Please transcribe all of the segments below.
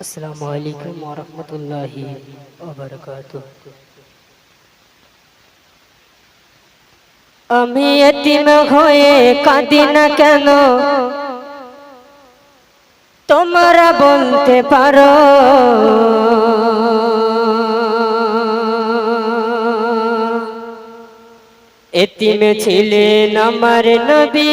আসসালামু আলাইকুম ওরহমতুল্লাহি আমি এতিম হয়ে কাঁদি না কেন? তোমরা বলতে পারো। এতিমে ছিলেন আমার নবী।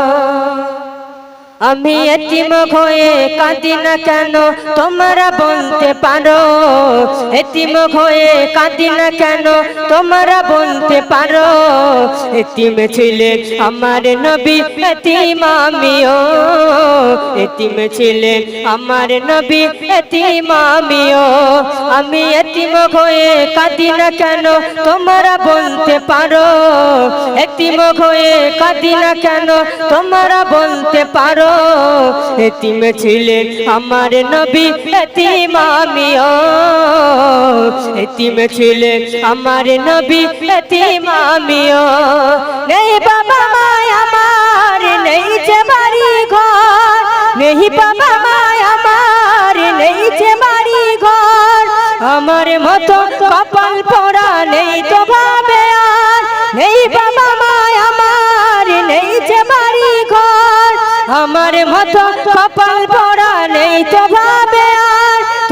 আমি এতিম হয়ে কাঁদি না কেন? তোমরা বলতে পারো। এতিম হয়ে কাঁদি না কেন? তোমরা বলতে পারো। এতিম ছিলে আমার নবী, এতিম আমিও। এতিম ছিলে আমার নবী, এতিম আমিও। আমি এতিম হয়ে কাঁদি না কেন? তোমরা বলতে পারো। এতিম হয়ে কাঁদি না কেন? তোমরা বলতে পারো। এতিম ছিলেন আমার নবী, এতিম আমিও। এতিম ছিলেন আমার নবী, এতিম আমিও। নেই বাবা মায় আমার, নেই যে বাড়ি ঘর। নেই বাবা মায় আমার, নেই যে বাড়ি ঘর। আমার মতো কপাল পড়া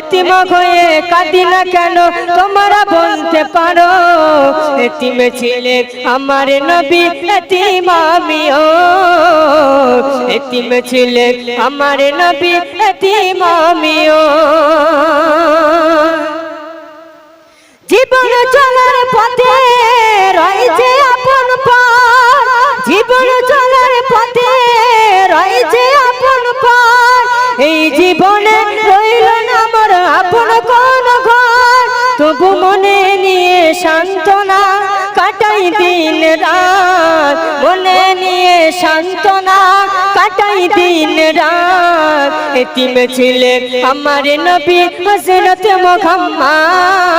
এতিম হয়ে কাঁদি না কেন? তোমরা বলতে পারো, এতিম ছিলে আমার নবী, এতিম আমিও। আমার নবী, এতিম আমিও। জীবন চলার পথে রয়েছে আপন পর জীবন চলার পথে রয়েছে কোন ঘর তবু মনে নিয়ে সান্ত্বনা। কাটাই দিন রাত, মনে নিয়ে সান্ত্বনা। কাটাই দিন রাত, এতিম ছিলে আমার নবী হজরত মোহাম্মদ।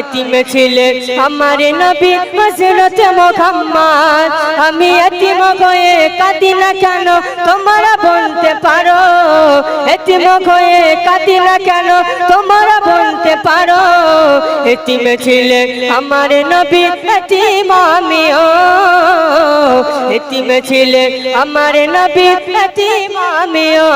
এতিম ছিলে আমার নবী হজরত মোহাম্মদ। আমি এতিম হয়ে কাঁদি না কেন? তোমরা বলতে পারো। এতিম হয়ে কাঁদি না কেন? তোমরা বলতে পারো। এতিম ছিলে আমার নবী এতিম আমিও এতিম ছিলে আমার নবী এতিম আমিও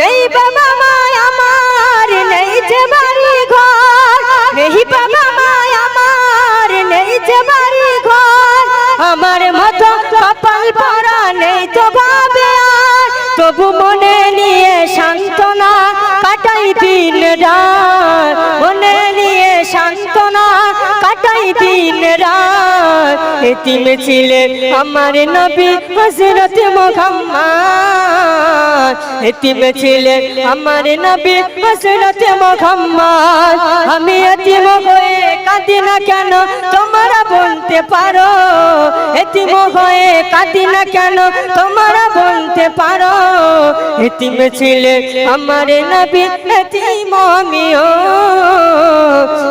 নেই বাবা মায় আমার, নেই যে বাড়ি ঘর। নেই বাবা মায় আমার, নেই যে বাড়ি ঘর। আমার মতো কপাল পরা নেই তো ভাবে আর। তবু মনে নিয়ে সান্ত্বনা কাটাই দিন রাত। দিন রাত। ছিলেন আমার নবী হজরত মোহাম্মদ। ছিলেন আমার নবী হজরত মোহাম্মদ। আমি এতিম হয়ে কাঁদি না কেন? তোমরা বলতে পারো। এতিম হয়ে কাঁদি না কেন? তোমরা বলতে পারো। এতিম ছিলেন আমার নবী, এতিম আমিও